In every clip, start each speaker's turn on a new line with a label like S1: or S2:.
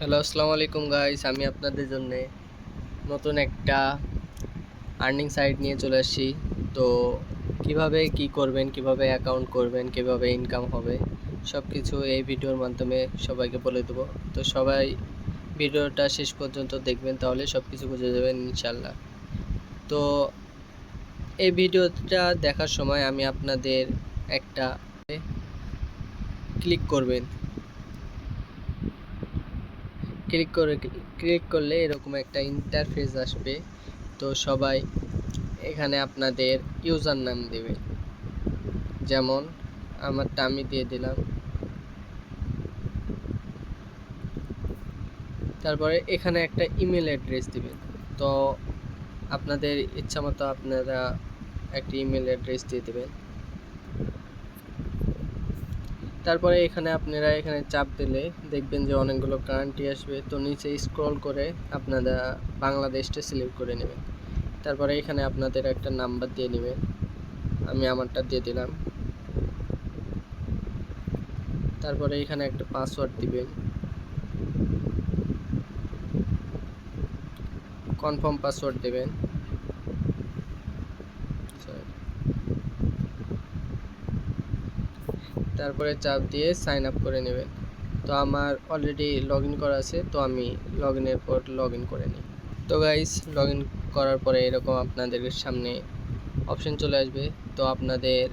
S1: Hello আসসালামু আলাইকুম guys আমি আপনাদের জন্য নতুন একটা আর্নিং সাইট নিয়ে চলে আসছি। তো কীভাবে কি করবেন, কীভাবে অ্যাকাউন্ট করবেন, কীভাবে ইনকাম হবে সব কিছু এই ভিডিওর মাধ্যমে সবাইকে বলে দেবো। তো সবাই ভিডিওটা শেষ পর্যন্ত দেখবেন, তাহলে সব কিছু বুঝে যাবেন ইনশাল্লাহ তো এই ভিডিওটা দেখার সময় আমি আপনাদের একটা ক্লিক করবেন। ক্লিক করে ক্লিক করলে এরকম একটা ইন্টারফেস আসবে। তো সবাই এখানে আপনাদের ইউজার নাম দেবে। যেমন আমারটা আমি দিয়ে দিলাম। তারপরে এখানে একটা ইমেল অ্যাড্রেস দিবেন তো আপনাদের ইচ্ছা মতো আপনারা একটি ইমেল অ্যাড্রেস দিয়ে দেবেন। তারপরে এখানে আপনারা এখানে চাপ দিলে দেখবেন যে অনেকগুলো কারেন্টই আসবে। তো নিচে স্ক্রল করে আপনারা বাংলাদেশটা সিলেক্ট করে নেবেন। তারপরে এখানে আপনাদের একটা নাম্বার দিয়ে নেবেন। আমি আমারটা দিয়ে দিলাম। তারপরে এখানে একটা পাসওয়ার্ড দিবেন। কনফার্ম পাসওয়ার্ড দেবেন। তারপরে চাপ দিয়ে সাইন আপ করে নেবেন তো আমার অলরেডি লগ করা আছে, তো আমি লগ ইনের পর লগ করে নিই। তো গাইস লগ করার পরে এরকম আপনাদের সামনে অপশন চলে আসবে। তো আপনাদের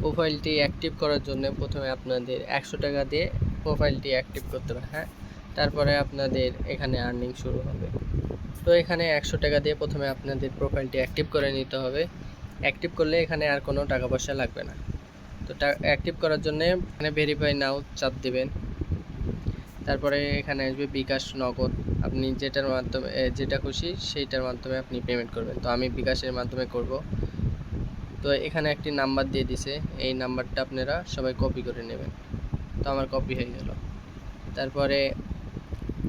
S1: প্রোফাইলটি অ্যাক্টিভ করার জন্য প্রথমে আপনাদের একশো টাকা দিয়ে প্রোফাইলটি অ্যাক্টিভ করতে হবে হ্যাঁ? তারপরে আপনাদের এখানে আর্নিং শুরু হবে। তো এখানে একশো টাকা দিয়ে প্রথমে আপনাদের প্রোফাইলটি অ্যাক্টিভ করে নিতে হবে। অ্যাক্টিভ করলে এখানে আর কোনো টাকা পয়সা লাগবে না। তো অ্যাক্টিভ করার জন্য এখানে ভেরিফাই নাও চাপ দিবেন। তারপরে এখানে আসবে বিকাশ নগদ। আপনি যেটার মাধ্যমে যেটা খুশি সেইটার মাধ্যমে আপনি পেমেন্ট করবেন। তো আমি বিকাশের মাধ্যমে করব। তো এখানে একটি নাম্বার দিয়ে দিছে। এই নাম্বারটা আপনারা সবাই কপি করে নেবেন। তো আমার কপি হয়ে গেল। তারপরে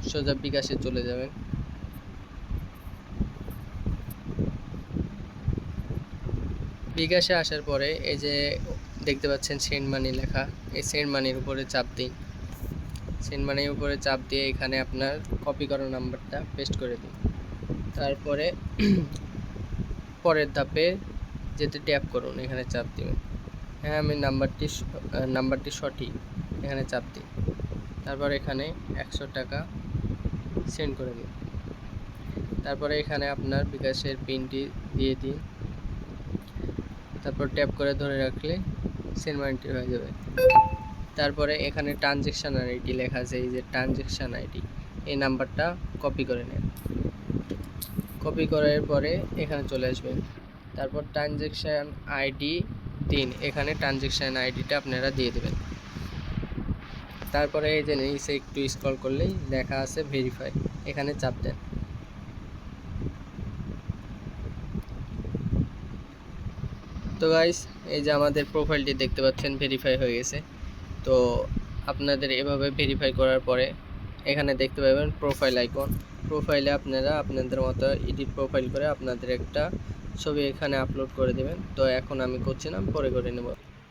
S1: সোজা বিকাশে চলে যাবেন। বিকাশে আসার পরে এই যে দেখতে পাচ্ছেন সেন্ট মানি লেখা। এই সেন্ট মানির উপরে চাপ দিন। সেন্ট মানির উপরে চাপ দিয়ে এখানে আপনার কপি করা নাম্বারটা পেস্ট করে দিন। তারপরে পরের ধাপে যেতে ট্যাপ করুন, এখানে চাপ দিবেন হ্যাঁ আমি নাম্বারটি নাম্বারটি সঠিক, এখানে চাপ দিই তারপর এখানে একশো টাকা সেন্ড করে দিন। তারপরে এখানে আপনার বিকাশের পিনটি দিয়ে দিন। তারপর ট্যাপ করে ধরে রাখলে সেন্ড মানিটি হয়ে যাবে। তারপরে এখানে ট্রানজেকশান আইডি লেখা আছে, এই যে ট্রানজেকশান আইডি। এই নাম্বারটা কপি করে নেন। কপি করার পরে এখানে চলে আসবেন। তারপর ট্রানজেকশান আইডি দিন। এখানে ট্রানজেকশান আইডিটা আপনারা দিয়ে দেবেন। তারপরে এই যে নিচে একটু স্ক্রল করলেই লেখা আছে, ভেরিফাই। এখানে চাপ দেন। তো গাইস এই যে আমাদের প্রোফাইলটি দেখতে পাচ্ছেন ভেরিফাই হয়ে গেছে। তো আপনাদের এভাবে ভেরিফাই করার পরে এখানে দেখতে পাবেন প্রোফাইল আইকন প্রোফাইলে আপনারা আপনাদের মতো এডিট প্রোফাইল করে আপনাদের একটা ছবি এখানে আপলোড করে দেবেন। তো এখন আমি করছি না, পরে করে নেব।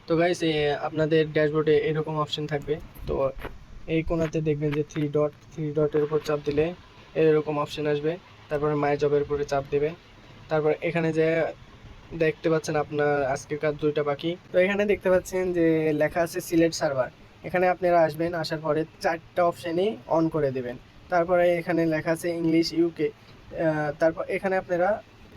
S1: তো গাইস আপনাদের ড্যাশবোর্ডে এরকম অপশন থাকবে। তো এই কোণাতে দেখবেন যে থ্রি ডট থ্রি ডটের উপর চাপ দিলে এরকম অপশন আসবে। তারপরে মাই জবের উপরে চাপ দেবে। তারপর এখানে যে দেখতে পাচ্ছেন আপনার আজকের কাজ দুইটা বাকি। তো এখানে দেখতে পাচ্ছেন যে লেখা আছে সিলেট সার্ভার। এখানে আপনারা আসবেন, আসার পরে চারটা অপশানই অন করে দেবেন। তারপরে এখানে লেখা আছে ইংলিশ ইউকে তারপর এখানে আপনারা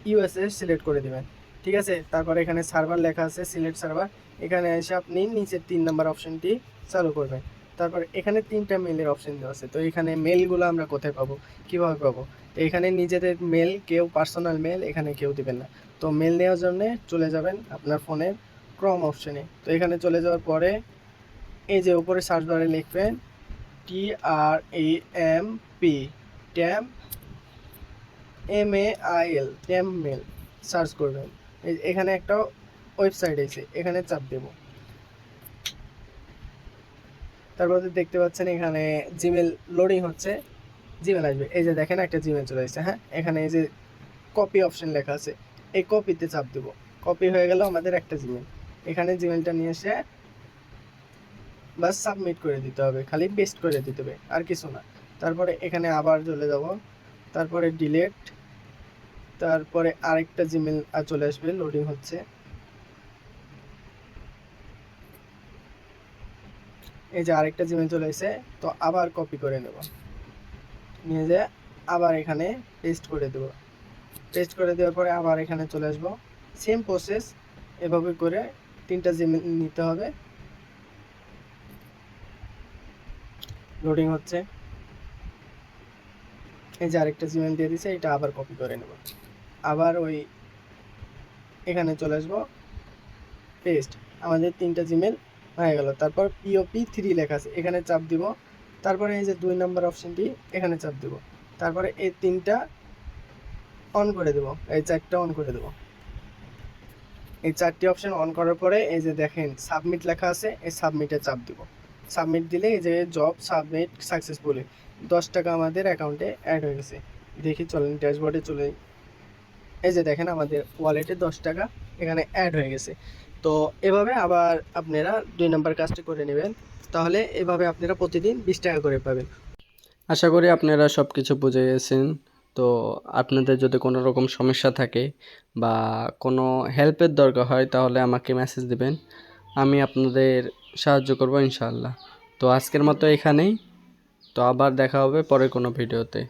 S1: ইউএসএ সিলেক্ট করে দেবেন। ঠিক আছে? তারপরে এখানে সার্ভার লেখা আছে সিলেট সার্ভার। এখানে এসে আপনি নিচের তিন নম্বর অপশনটি চালু করবেন। তারপর এখানে তিনটা মেলের অপশন দেওয়া আছে। তো এখানে মেলগুলো আমরা কোথায় পাবো? কীভাবে পাবো? তো এখানে নিজেদের মেল কেউ পার্সোনাল মেল এখানে কেউ দেবেন না। তো মেল নেওয়ার জন্য চলে যাবেন আপনার ফোনের ক্রম অপশনে তো এখানে চলে যাওয়ার পরে এই যে উপরে সার্চ বারে লিখবেন T R A M P temp M A I L temp mail search করবেন। এখানে একটা ওয়েবসাইট আছে, এখানে চাপ দেব। তারপরে দেখতে পাচ্ছেন এখানে জিমেল লোডিং হচ্ছে। জিমেল আসবে। এই যে দেখেন একটা জিমেল চলে এসেছে হ্যাঁ? এখানে এই যে কপি অপশন লেখা আছে। এই কপিতে চাপ দেব। কপি হয়ে গেল আমাদের একটা জিমেল এখানে জিমেলটা নিয়ে এসে বাস সাবমিট করে দিতে হবে। খালি পেস্ট করে দিতে হবে, আর কিছু না। তারপরে এখানে আবার চলে যাব। তারপরে ডিলেট তারপরে আরেকটা জিমেল চলে আসবে লোডিং হচ্ছে। এই যে আরেকটা জিমেল চলে এসে তো আবার কপি করে নেব। নিয়ে যে আবার এখানে পেস্ট করে দেব। পেস্ট করে দেওয়ার পরে আবার এখানে চলে আসব। সেম প্রসেস এভাবে করে তিনটা জিমেল নিতে হবে। লোডিং হচ্ছে। এই যে আরেকটা জিমেল দিয়ে দিছে, এটা আবার কপি করে নেব। আবার ওই এখানে চলে আসব। পেস্ট আমাদের তিনটা জিমেল হয়ে গেল। তারপর পিওপি থ্রি লেখা আছে, এখানে চাপ দিব। তারপরে এই যে দুই নম্বর অপশানটি এখানে চাপ দিব। তারপরে এই তিনটা অন করে দেব, এই চারটা অন করে দেব। এই চারটি অপশান অন করার পরে এই যে দেখেন সাবমিট লেখা আছে, এই সাবমিটে চাপ দিব। সাবমিট দিলে এই যে জব সাবমিট সাকসেসফুলি দশ টাকা আমাদের অ্যাকাউন্টে অ্যাড হয়ে গেছে। দেখি চলেন ড্যাশবোর্ডে চলে। এই যে দেখেন আমাদের ওয়ালেটে দশ টাকা, এখানে অ্যাড হয়ে গেছে। তো এভাবে আবার আপনারা দুই নাম্বার কাজটা করে নেবেন। তাহলে এভাবে আপনারা প্রতিদিন বিশ টাকা করে পাবেন। আশা করি আপনারা সব কিছু বুঝে গেছেন। তো আপনাদের যদি কোনো রকম সমস্যা থাকে বা কোনো হেল্পের দরকার হয়, তাহলে আমাকে মেসেজ দিবেন। আমি আপনাদের সাহায্য করব ইনশাআল্লাহ। তো আজকের মতো এখানেই। তো আবার দেখা হবে পরে কোনো ভিডিওতে।